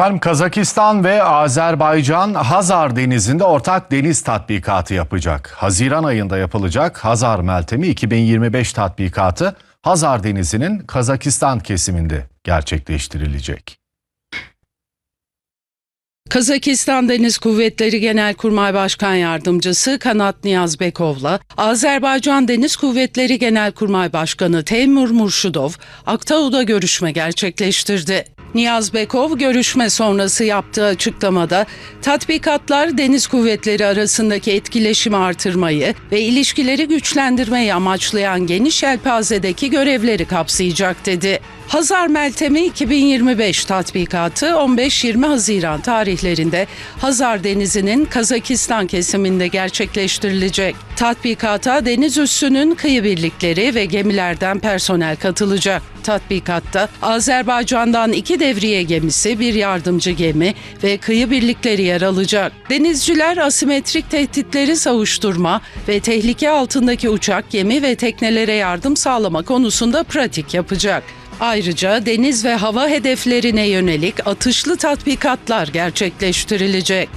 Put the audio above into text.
Efendim Kazakistan ve Azerbaycan Hazar Denizi'nde ortak deniz tatbikatı yapacak. Haziran ayında yapılacak Hazar Meltemi 2025 tatbikatı Hazar Denizi'nin Kazakistan kesiminde gerçekleştirilecek. Kazakistan Deniz Kuvvetleri Genelkurmay Başkan Yardımcısı Kanat Niyazbekov'la Azerbaycan Deniz Kuvvetleri Genelkurmay Başkanı Teymur Murşudov Aktau'da görüşme gerçekleştirdi. Niyazbekov görüşme sonrası yaptığı açıklamada tatbikatlar deniz kuvvetleri arasındaki etkileşimi artırmayı ve ilişkileri güçlendirmeyi amaçlayan geniş yelpazedeki görevleri kapsayacak dedi. Hazar Meltemi 2025 tatbikatı 15-20 Haziran tarihlerinde Hazar Denizi'nin Kazakistan kesiminde gerçekleştirilecek. Tatbikata deniz üssünün kıyı birlikleri ve gemilerden personel katılacak. Tatbikatta Azerbaycan'dan iki devriye gemisi, bir yardımcı gemi ve kıyı birlikleri yer alacak. Denizciler asimetrik tehditleri savuşturma ve tehlike altındaki uçak, gemi ve teknelere yardım sağlama konusunda pratik yapacak. Ayrıca deniz ve hava hedeflerine yönelik atışlı tatbikatlar gerçekleştirilecek.